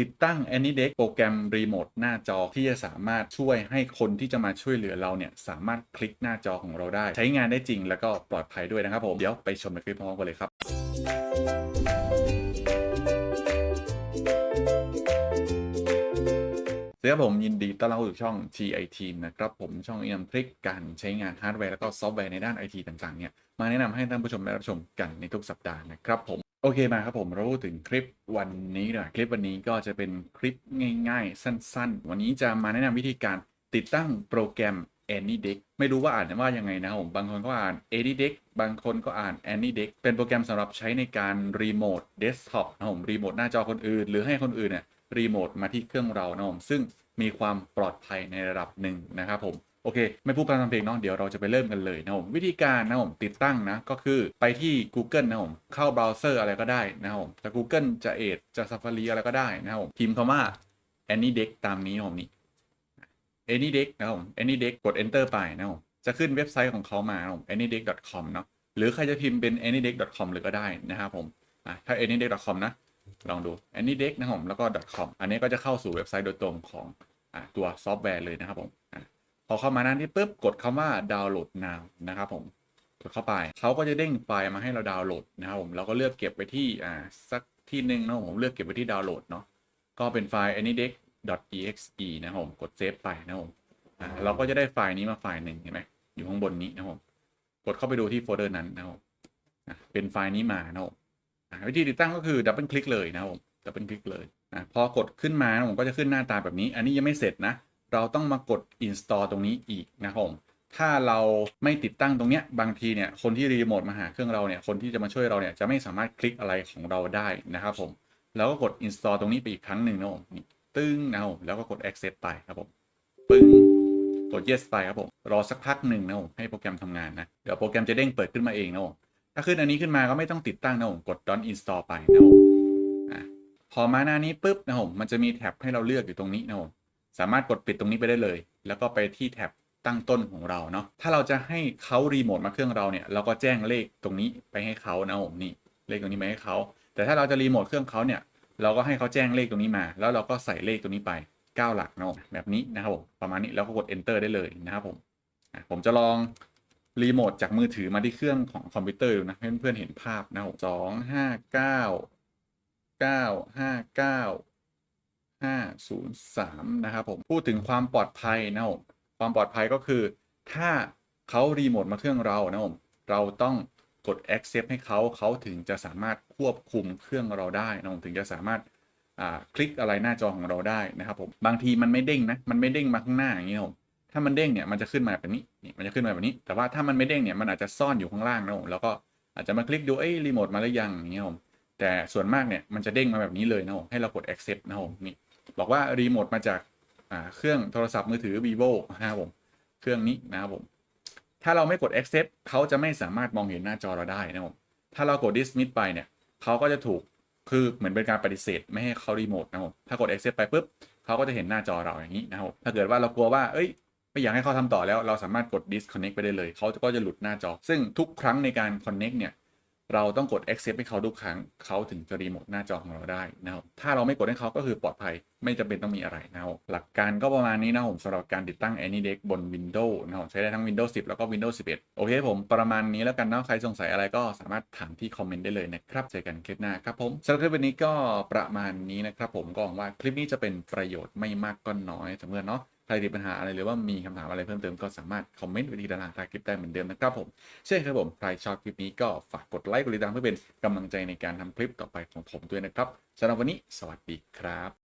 ติดตั้ง AnyDeck โปรแกรมรีโมทหน้าจอที่จะสามารถช่วยให้คนที่จะมาช่วยเหลือเราเนี่ยสามารถคลิกหน้าจอของเราได้ ใช้งานได้จริงแล้วก็ปลอดภัยด้วยนะครับผม เดี๋ยวไปชมในคลิปพร้อมกันเลยครับ สวัสดีครับผมยินดีต้อนรับสู่ช่อง TI Team นะครับผมช่องนำคลิกการใช้งานฮาร์ดแวร์แล้วก็ซอฟต์แวร์ในด้าน IT ต่างๆเนี่ยมาแนะนำให้ท่านผู้ชมได้รับชมกันในทุกสัปดาห์นะครับผม โอเคมาครับผมเราพูดถึงคลิปวันนี้น่อยคลิปวันนี้ก็จะเป็นคลิปง่ายๆ สั้นๆ วันนี้จะมาแนะนำวิธีการติดตั้งโปรแกรม AnyDeck ไม่รู้ว่าอ่านว่ายังไงนะครับผมบางคนก็อ่าน AnyDeck บางคนก็อ่าน AnyDeck เป็นโปรแกรมสำหรับใช้ในการรีโมทเดสก์ท็อปนะครับผมรีโมทหน้าจอคนอื่น หรือให้คนอื่นเนี่ยรีโมทมาที่เครื่องเรานะครับผมซึ่งมีความปลอดภัยในระดับหนึ่งนะครับผม โอเค ไม่พูดพร่ำทำเพลงเนาะเดี๋ยวเราจะไปเริ่มกันเลยนะครับผมวิธีการนะครับผมติดตั้งนะก็คือไปที่ Google นะครับผมเข้าเบราว์เซอร์อะไรก็ได้นะครับผมจะ Google จะ Edge จะ Safari อะไรก็ได้นะครับผมพิมพ์คำว่า AnyDeck ตามนี้นะครับผมนี่ AnyDeck นะครับผม AnyDeck กด Enter ไปนะครับผมจะขึ้นเว็บไซต์ของเขามานะครับผม anydeck.com เนาะหรือใครจะพิมพ์เป็น anydeck.com เลยก็ได้นะครับผมอะถ้า anydeck.com นะลองดู anydeck นะครับผมแล้วก็ .com อันนี้ก็จะเข้าสู่เว็บไซต์โดยตรงของอตัวซอฟต์แวร์เลยนะครับผม อะพอเข้ามาหนั้นที่ปุ๊บกดคำว่า download now นะครับผมกดเข้าไปเขาก็จะเด้งไฟล์มาให้เราดาวน์โหลดนะครับผมเราก็เลือกเก็บไว้ที่อ่าสักที่หนึ่งนะผมเลือกเก็บไว้ที่ดาวน์โหลดเนาะก็เป็นไฟล์ anydeck.exe นะครับผมกดเซฟไปนะครับผมอ่าเราก็จะได้ไฟล์นี้มาไฟล์หนึ่งเห็นไหมอยู่ข้างบนนี้นะครับผมกดเข้าไปดูที่โฟลเดอร์นั้นนะครับผมเป็นไฟล์นี้มานะครับวิธีติดตั้งก็คือดับเบิลคลิกเลยนะครับผมดับเบิลคลิกเลยอะพอกดขึ้นมานะผมก็จะขึ้นหน้าตาแบบนี้ อันนี้ยังไม่เสร็จนะ เราต้องมากด install ตรงนี้อีกนะครับผมถ้าเราไม่ติดตั้งตรงเนี้ยบางทีเนี่ยคนที่รีโมทมาหาเครื่องเราเนี่ยคนที่จะมาช่วยเราเนี่ยจะไม่สามารถคลิกอะไรของเราได้นะครับผมแล้วก็กด install ตรงนี้ไปอีกครั้งหนึ่งนะผมนี่ตึ้งนะครับผมแล้วก็กด accept ไปครับผมปึ้งกด yes ไปครับผมรอสักพักหนึ่งนะผมให้โปรแกรมทำงานนะเดี๋ยวโปรแกรมจะเด้งเปิดขึ้นมาเองนะผมถ้าขึ้นอันนี้ขึ้นมาก็ไม่ต้องติดตั้งนะผมกด don't install ไปนะผมพอมาหน้านี้ปุ๊บนะผมมันจะมีแท็บให้เราเลือกอยู่ตรงนี้นะผม สามารถกดปิดตรงนี้ไปได้เลย แล้วก็ไปที่แท็บตั้งต้นของเราเนาะถ้าเราจะให้เขารีโมทมาเครื่องเราเนี่ยเราก็แจ้งเลขตรงนี้ไปให้เขานะผมนี่เลขตรงนี้ไปให้เขาแต่ถ้าเราจะรีโมทเครื่องเขาเนี่ยเราก็ให้เขาแจ้งเลขตรงนี้มา แล้วเราก็ใส่เลขตรงนี้ไป9หลักนะผมแบบนี้นะครับผมประมาณนี้แล้วก็กด enter ได้เลยนะครับผมผมจะลองรีโมทจากมือถือมาที่เครื่องของคอมพิวเตอร์ดูนะให้เพื่อนๆเห็นภาพนะสองห้าเก้าเก้าห้าเก้า ห้าศูนย์สามนะครับผม พูดถึงความปลอดภัยนะผมความปลอดภัยก็คือ ถ้าเขารีโมทมาเครื่องเรานะผมเราต้องกด accept ให้เขาเขาถึงจะสามารถควบคุมเครื่องเราได้นะผมถึงจะสามารถคลิกอะไรหน้าจอของเราได้นะครับผมบางทีมันไม่เด้งนะมันไม่เด้งมาข้างหน้าอย่างนี้ผมถ้ามันเด้งเนี่ยมันจะขึ้นมาแบบนี้นี่มันจะขึ้นมาแบบนี้ แต่ว่าถ้ามันไม่เด้งเนี่ยมันอาจจะซ่อนอยู่ข้างล่างนะผมแล้วก็อาจจะมาคลิกดูเอ้ยรีโมทมาหรือยังอย่างเงี้ผมแต่ส่วนมากเนี่ยมันจะเด้งมาแบบนี้เลยนะผมให้เรากด accept นะผมนี่ บอกว่ารีโมทมาจากเครื่องโทรศัพท์มือถือ vivo นะครับผม เครื่องนี้นะครับผม ถ้าเราไม่กด accept เขาจะไม่สามารถมองเห็นหน้าจอเราได้นะผมถ้าเรากด dismiss ไปเนี่ยเขาก็จะถูกคือเหมือนเป็นการปฏิเสธ ไม่ให้เขารีโมทนะผมถ้ากด accept ไปปุ๊บเขาก็จะเห็นหน้าจอเราอย่างนี้นะครับถ้าเกิดว่าเรากลัวว่าเอ้ยไม่อยากให้เขาทำต่อแล้วเราสามารถกด disconnect ไปได้เลย เขาก็จะหลุดหน้าจอ ซึ่งทุกครั้งในการ connect เนี่ย เราต้องกด accept ให้เขาทุกครั้งเขาถึงจะรีโมทหน้าจอของเราได้นะครับถ้าเราไม่กดให้เขาก็คือปลอดภัย ไม่จำเป็นต้องมีอะไรนะครับหลักการก็ประมาณนี้นะผมสำหรับการติดตั้ง AnyDeck บน Windows นะครับใช้ได้ทั้ง Windows 10 แล้วก็ Windows 11 โอเคผมประมาณนี้แล้วกันนะใครสงสัยอะไรก็สามารถถามที่คอมเมนต์ได้เลยนะครับเจอกันคลิปหน้าครับผมสำหรับคลิปวันนี้ก็ประมาณนี้นะครับผมก็หวังว่าคลิปนี้จะเป็นประโยชน์ไม่มากก็น้อยสำหรับเนาะ ใครมีปัญหาอะไรหรือว่ามีคำถามอะไรเพิ่มเติมก็สามารถคอมเมนต์ไว้ที่ด้านล่างใต้คลิปได้เหมือนเดิมนะครับผมเช่นครับผมใครชอบคลิปนี้ก็ฝากกดไลค์กดติดตามเพื่อเป็นกำลังใจในการทำคลิปต่อไปของผมด้วยนะครับสำหรับวันนี้ สวัสดีครับ